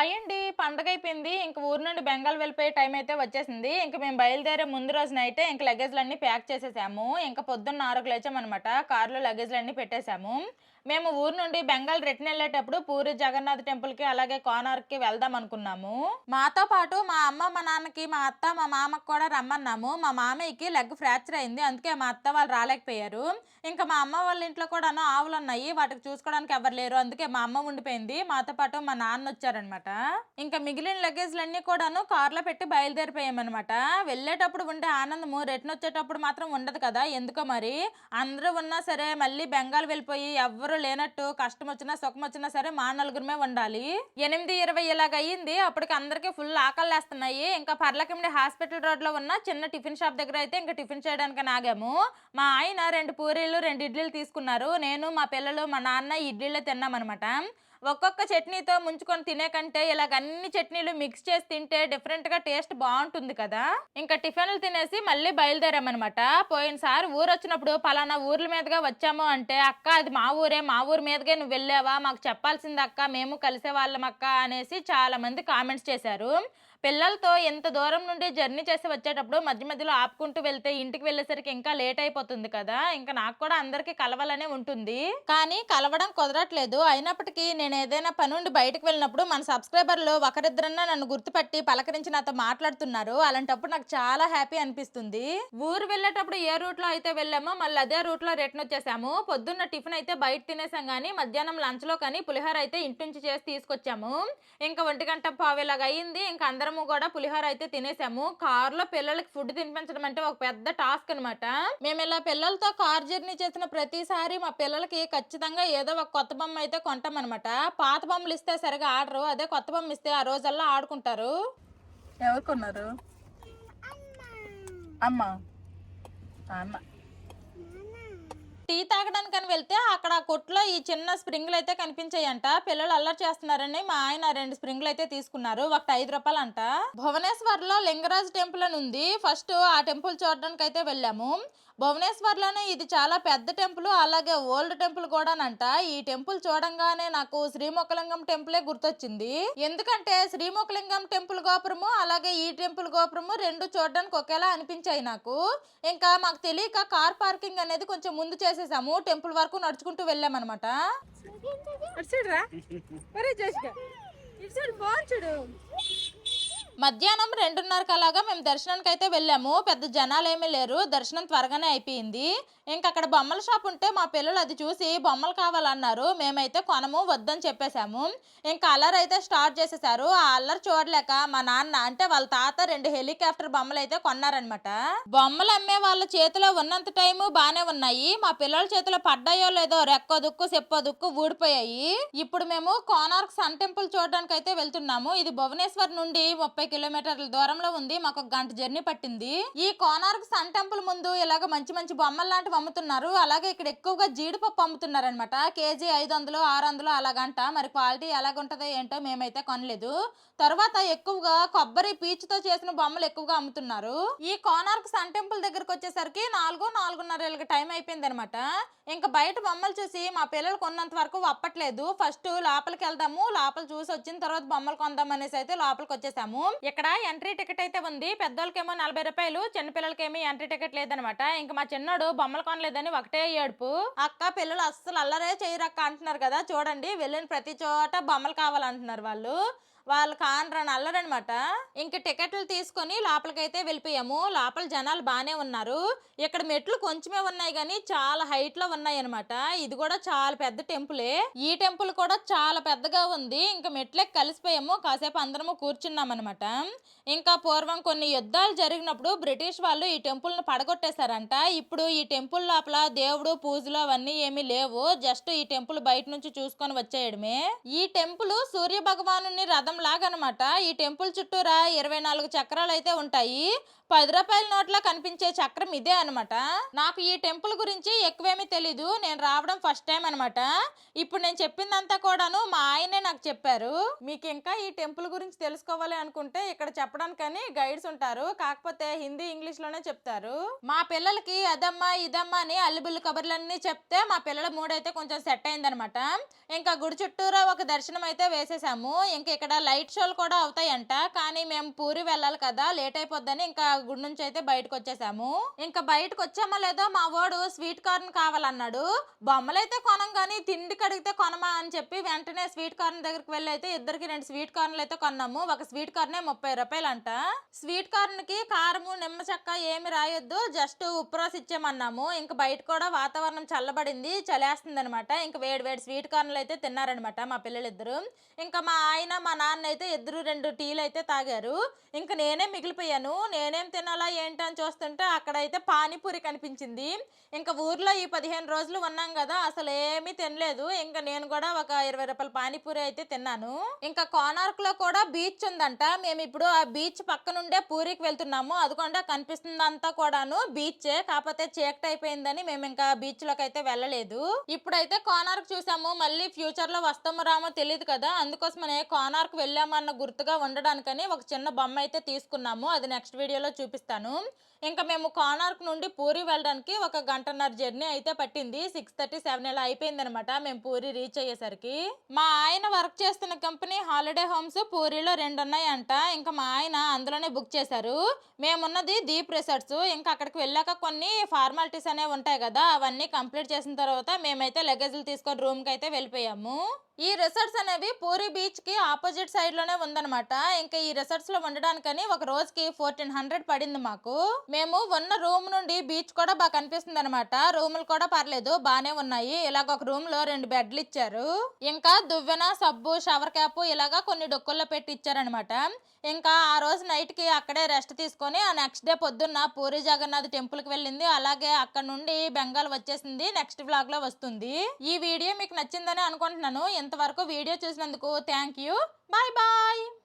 Hi అండి పండగ అయిపోయింది ఇంక ఊరు నుండి బెంగాల్ వెళ్ళిపోయే టైం అయితే వచ్చేసింది. ఇంక మేము బయలుదేరే ముందు రోజునైతే ఇంక లగేజ్లన్నీ ప్యాక్ చేసేసాము. ఇంకా పొద్దున్న ఆరుకు లేచామన్నమాట. కార్లో లగేజ్లన్నీ పెట్టేశాము మేము ఊరు నుండి బెంగాల్ రిటర్న్ వెళ్ళేటప్పుడు పూరి జగన్నాథ్ టెంపుల్కి అలాగే కోనార్క్కి వెళ్దాం అనుకున్నాము. మాతో పాటు మా అమ్మ మా నాన్నకి మా అత్త మా మామకు కూడా రమ్మన్నాము. మా మామయ్యకి లెగ్ ఫ్రాక్చర్ అయింది. అందుకే మా అత్త వాళ్ళు రాలేకపోయారు. ఇంకా మా అమ్మ వాళ్ళ ఇంట్లో కూడాను ఆవులు ఉన్నాయి. వాటికి చూసుకోవడానికి ఎవరు లేరు. అందుకే మా అమ్మ ఉండిపోయింది. మాతో పాటు మా నాన్న వచ్చారనమాట. ఇంకా మిగిలిన లగేజ్లన్నీ కూడాను కార్లో పెట్టి బయలుదేరిపోయామన్నమాట వెళ్ళేటప్పుడు ఉండే ఆనందము రిటర్న్ వచ్చేటప్పుడు మాత్రం ఉండదు కదా. ఎందుకో మరి? అందరూ ఉన్నా సరే మళ్ళీ బెంగాల్ వెళ్ళిపోయి ఎవరు లేనట్టు కష్టం వచ్చినా సుఖం వచ్చినా సరే మా నలుగురమే ఉండాలి. ఎనిమిది ఇరవై ఇలాగ అయ్యింది అప్పటికి అందరికీ ఫుల్ ఆకలి వేస్తున్నాయి. ఇంకా పర్లకిమిడి హాస్పిటల్ రోడ్లో ఉన్న చిన్న టిఫిన్ షాప్ దగ్గర అయితే ఇంకా టిఫిన్ చేయడానికి ఆగాము మా ఆయన రెండు పూరీలు రెండు ఇడ్లీలు తీసుకున్నారు. నేను మా పిల్లలు మా నాన్న ఈ ఇడ్లీలే తిన్నామన్నమాట. ఒక్కొక్క చట్నీతో ముంచుకొని తినే కంటే ఇలాగ అన్ని చట్నీలు మిక్స్ చేసి తింటే డిఫరెంట్గా టేస్ట్ బాగుంటుంది కదా. ఇంకా టిఫిన్లు తినేసి మళ్ళీ బయలుదేరామన్నమాట. పోయినసారి ఊరు వచ్చినప్పుడు పలానా ఊర్ల మీదుగా వచ్చాము అంటే అక్క అది మా ఊరే మా ఊరు మీదుగా నువ్వు వెళ్ళావా? మాకు చెప్పాల్సింది అక్క మేము కలిసే వాళ్ళం అక్క అనేసి చాలా మంది కామెంట్స్ చేశారు. పిల్లలతో ఎంత దూరం నుండి జర్నీ చేసి వచ్చేటప్పుడు మధ్య మధ్యలో ఆపుకుంటూ వెళ్తే ఇంటికి వెళ్ళేసరికి ఇంకా లేట్ అయిపోతుంది కదా. ఇంకా నాకు కూడా అందరికీ కలవాలనే ఉంటుంది. కానీ కలవడం కుదరట్లేదు. అయినప్పటికీ నేను ఏదైనా పని ఉండి బయటకు వెళ్ళినప్పుడు మన సబ్స్క్రైబర్లు ఒకరిద్దరన్నా నన్ను గుర్తుపట్టి పలకరించి నాతో మాట్లాడుతున్నారు. అలాంటప్పుడు నాకు చాలా హ్యాపీ అనిపిస్తుంది. ఊరు వెళ్ళేటప్పుడు ఏ రూట్లో అయితే వెళ్ళామో మళ్ళీ అదే రూట్లో రిటర్న్ వచ్చేసాము. పొద్దున్న టిఫిన్ అయితే బయట తినేసాం కానీ మధ్యాహ్నం లంచ్లో కానీ పులిహోర అయితే ఇంటి నుంచి చేసి తీసుకొచ్చాము. ఇంకా ఒంటి గంట పావేలాగా అయ్యింది ఇంకా అందరం అందరము కూడా పులిహోర అయితే తినేసాము. కార్లో పిల్లలకి ఫుడ్ తినిపించడం అంటే ఒక పెద్ద టాస్క్ అన్నమాట. మేము ఇలా పిల్లలతో కార్ జర్నీ చేసిన ప్రతిసారి మా పిల్లలకి ఖచ్చితంగా ఏదో ఒక కొత్త బొమ్మ అయితే కొంటాం అనమాట పాత బొమ్మలు ఇస్తే సరిగా ఆడరు అదే కొత్త బొమ్మ ఇస్తే ఆ రోజల్లా ఆడుకుంటారు. ఎవరు కొన్నారు? అమ్మ. అమ్మ. టీ తాగడానికి అని వెళ్తే అక్కడ ఆ కొట్లో ఈ చిన్న స్ప్రింగ్లు అయితే కనిపించాయంట. పిల్లలు అల్లరి చేస్తున్నారని మా ఆయన రెండు స్ప్రింగ్లు అయితే తీసుకున్నారు. ఒకటి ఐదు రూపాయలు అంట భువనేశ్వర్లో లింగరాజ్ టెంపుల్ అని ఉంది. ఫస్ట్ ఆ టెంపుల్ చూడడానికి అయితే వెళ్ళాము. భువనేశ్వర్లోనే ఇది చాలా పెద్ద టెంపుల్ అలాగే ఓల్డ్ టెంపుల్ కూడానంట. ఈ టెంపుల్ చూడంగానే నాకు శ్రీమొక్కలింగం టెంపులే గుర్తొచ్చింది. ఎందుకంటే శ్రీమొక్కలింగం టెంపుల్ గోపురము అలాగే ఈ టెంపుల్ గోపురము రెండు చూడడానికి ఒకేలా అనిపించాయి నాకు. ఇంకా మాకు తెలియక కార్ పార్కింగ్ అనేది కొంచెం ముందు చేసేసాము టెంపుల్ వరకు నడుచుకుంటూ వెళ్ళామన్నమాట. చూడరా ఇటు చూడు చూడు. మధ్యాహ్నం రెండున్నరకు అలాగా మేము దర్శనానికి అయితే వెళ్ళాము. పెద్ద జనాలు ఏమీ లేరు. దర్శనం త్వరగానే అయిపోయింది. ఇంక అక్కడ బొమ్మల షాప్ ఉంటే మా పిల్లలు అది చూసి బొమ్మలు కావాలన్నారు. మేమైతే కొనము వద్దని చెప్పేశాము. ఇంకా అల్లరి అయితే స్టార్ట్ చేసేసారు ఆ అల్లరి చూడలేక మా నాన్న అంటే వాళ్ళ తాత రెండు హెలికాప్టర్ బొమ్మలు అయితే కొన్నారనమాట బొమ్మలు అమ్మే వాళ్ళ చేతిలో ఉన్నంత టైము బాగానే ఉన్నాయి. మా పిల్లల చేతిలో పడ్డాయో లేదో రెక్కో దుక్కు చెప్పో దుక్కు ఊడిపోయాయి. ఇప్పుడు మేము కోనార్క్ సన్ టెంపుల్ చూడడానికి అయితే వెళ్తున్నాము. ఇది భువనేశ్వర్ నుండి ముప్పై కిలోమీటర్ల దూరంలో ఉంది మాకు ఒక గంట జర్నీ పట్టింది. ఈ కోనార్క్ సన్ టెంపుల్ ముందు ఇలాగ మంచి మంచి బొమ్మలు లాంటివి అమ్ముతున్నారు. అలాగే ఇక్కడ ఎక్కువగా జీడిపప్పు అమ్ముతున్నారు అనమాట కేజీ ఐదు వందలు ఆరు వందలు అలాగంట. మరి క్వాలిటీ ఎలాగుంటదో ఏంటో మేమైతే కొనలేదు. తర్వాత ఎక్కువగా కొబ్బరి పీచుతో చేసిన బొమ్మలు ఎక్కువగా అమ్ముతున్నారు. ఈ కోనార్క్ సన్ టెంపుల్ దగ్గరకు వచ్చేసరికి నాలుగు నాలుగున్నర ఏళ్ళకి టైం అయిపోయింది అనమాట ఇంకా బయట బొమ్మలు చూసి మా పిల్లలు కొన్నంత వరకు వప్పట్లేదు ఫస్ట్ లోపలికి వెళ్దాము లోపల చూసి వచ్చిన తర్వాత బొమ్మలు కొందాం అనేసి అయితే లోపలికి వచ్చేసాము. ఇక్కడ ఎంట్రీ టికెట్ అయితే ఉంది. పెద్దోళ్ళకేమో నలభై రూపాయలు చిన్నపిల్లలకేమీ ఎంట్రీ టికెట్ లేదనమాట ఇంకా మా చిన్నోడు బొమ్మలు కొనలేదని ఒకటే ఏడుపు. అక్క పిల్లలు అస్సలు అల్లరే చేయరక్క అంటున్నారు కదా. చూడండి వెళ్ళిన ప్రతి చోట బొమ్మలు కావాలంటున్నారు వాళ్ళు. వాళ్ళు కాన్రని అల్లరనమాట. ఇంక టికెట్లు తీసుకొని లోపలికైతే వెళ్ళిపోయాము. లోపల జనాలు బాగానే ఉన్నారు. ఇక్కడ మెట్లు కొంచెమే ఉన్నాయి కానీ చాలా హైట్లో ఉన్నాయి అనమాట ఇది కూడా చాలా పెద్ద టెంపులే. ఈ టెంపుల్ కూడా చాలా పెద్దగా ఉంది. ఇంకా మెట్లకి కలిసిపోయాము. కాసేపు అందరము కూర్చున్నాం అనమాట ఇంకా పూర్వం కొన్ని యుద్ధాలు జరిగినప్పుడు బ్రిటిష్ వాళ్ళు ఈ టెంపుల్ను పడగొట్టేశారంట. ఇప్పుడు ఈ టెంపుల్ లోపల దేవుడు పూజలు అవన్నీ ఏమీ లేవు. జస్ట్ ఈ టెంపుల్ బయట నుంచి చూసుకొని వచ్చేయడమే. ఈ టెంపుల్ సూర్య భగవాను రథం లాగా అనమాట ఈ టెంపుల్ చుట్టూరా ఇరవై నాలుగు చక్రాలు అయితే ఉంటాయి. పది రూపాయల నోట్లో కనిపించే చక్రం ఇదే అనమాట నాకు ఈ టెంపుల్ గురించి ఎక్కువేమీ తెలీదు. నేను రావడం ఫస్ట్ టైం అనమాట ఇప్పుడు నేను చెప్పిందంతా కూడాను మా ఆయనే నాకు చెప్పారు. మీకు ఇంకా ఈ టెంపుల్ గురించి తెలుసుకోవాలి అనుకుంటే ఇక్కడ చెప్పడానికని గైడ్స్ ఉంటారు. కాకపోతే హిందీ ఇంగ్లీష్లోనే చెప్తారు. మా పిల్లలకి అదమ్మా ఇదమ్మా అని అల్లిబుల్లి కబుర్లన్నీ చెప్తే మా పిల్లల మూడ్ అయితే కొంచెం సెట్ అయిందనమాట ఇంకా గుడి చుట్టూరా ఒక దర్శనం అయితే వేసేసాము. ఇంకా ఇక్కడ లైట్ షోలు కూడా అవుతాయంట. కానీ మేము పూరి వెళ్ళాలి కదా లేట్ అయిపోద్దని ఇంకా గుడి నుంచి అయితే బయటకు వచ్చేసాము. ఇంకా బయటకు వచ్చామో లేదో మా వాడు స్వీట్ కార్న్ కావాలన్నాడు. బొమ్మలైతే కొనం కానీ తిండి కడిగితే కొనమా అని చెప్పి వెంటనే స్వీట్ కార్న్ దగ్గరికి వెళ్ళి అయితే ఇద్దరికి రెండు స్వీట్ కార్న్లు అయితే కొన్నాము. ఒక స్వీట్ కార్నే ముప్పై రూపాయలు అంట స్వీట్ కార్న్కి కారము నిమ్మ చెక్క ఏమి రాయొద్దు. జస్ట్ ఉప్పు రాసి ఇచ్చేమన్నాము ఇంకా బయట కూడా వాతావరణం చల్లబడింది చలేస్తుంది అనమాట ఇంకా వేడి వేడి స్వీట్ కార్న్లు అయితే తిన్నారనమాట మా పిల్లలిద్దరు. ఇంకా మా ఆయన మా నాన్న అయితే ఇద్దరు రెండు టీలు అయితే తాగారు. ఇంకా నేనే మిగిలిపోయాను. నేనేం తినాలా ఏంటి అని చూస్తుంటే అక్కడైతే పానీపూరి కనిపించింది. ఇంకా ఊర్లో ఈ పదిహేను రోజులు ఉన్నాం కదా అసలు ఏమీ తినలేదు. ఇంకా నేను కూడా ఒక ఇరవై రూపాయల పానీపూరి అయితే తిన్నాను. ఇంకా కోనార్క్లో కూడా బీచ్ ఉందంట. మేము ఇప్పుడు ఆ బీచ్ పక్క నుండే పూరికి వెళ్తున్నాము. అదికుండా కనిపిస్తుందంతా కూడాను బీచే. కాకపోతే చీకటి అయిపోయిందని మేము ఇంకా బీచ్లోకి అయితే వెళ్ళలేదు. ఇప్పుడైతే కోనార్క్ చూసాము. మళ్ళీ ఫ్యూచర్లో వస్తామో రామో తెలియదు కదా. అందుకోసమనే కోనార్క్ వెళ్ళామన్న గుర్తుగా ఉండడానికని ఒక చిన్న బొమ్మ అయితే తీసుకున్నాము. అది నెక్స్ట్ వీడియోలో చూపిస్తాను. ఇంకా మేము కోనార్క్ నుండి పూరి వెళ్ళడానికి ఒక గంటన్నర జర్నీ అయితే పట్టింది. సిక్స్ థర్టీ సెవెన్ ఇలా అయిపోయింది అనమాట మేము పూరి రీచ్ అయ్యేసరికి. మా ఆయన వర్క్ చేస్తున్న కంపెనీ హాలిడే హోమ్స్ పూరిలో రెండు ఉన్నాయంట ఇంకా మా ఆయన అందులోనే బుక్ చేశారు. మేమున్నది దీప్ రిసార్ట్స్. ఇంకా అక్కడికి వెళ్ళాక కొన్ని ఫార్మాలిటీస్ అనేవి ఉంటాయి కదా అవన్నీ కంప్లీట్ చేసిన తర్వాత మేమైతే లగేజ్లు తీసుకొని రూమ్కి అయితే వెళ్ళిపోయాము. ఈ రిసార్ట్స్ అనేవి పూరి బీచ్కి ఆపోజిట్ సైడ్లోనే ఉందన్నమాట. ఇంకా ఈ రిసార్ట్స్లో ఉండడానికని ఒక రోజుకి ఫోర్టీన్ హండ్రెడ్ పడింది మాకు. మేము ఉన్న రూమ్ నుండి బీచ్ కూడా బాగా కనిపిస్తుంది అనమాట రూములు కూడా పర్లేదు బాగానే ఉన్నాయి. ఇలాగ ఒక రూమ్లో రెండు బెడ్లు ఇచ్చారు. ఇంకా దువ్వెన సబ్బు షవర్ క్యాప్ ఇలాగా కొన్ని డొక్కుల్లో పెట్టి ఇచ్చారనమాట ఇంకా ఆ రోజు నైట్కి అక్కడే రెస్ట్ తీసుకొని ఆ నెక్స్ట్ డే పొద్దున్న పూరి జగన్నాథ్ టెంపుల్కి వెళ్ళింది. అలాగే అక్కడ నుండి బెంగాల్ వచ్చేసింది. నెక్స్ట్ బ్లాగ్లో వస్తుంది. ఈ వీడియో మీకు నచ్చిందని అనుకుంటున్నాను. ఇంతవరకు వీడియో చూసినందుకు థ్యాంక్ యూ. Bye bye.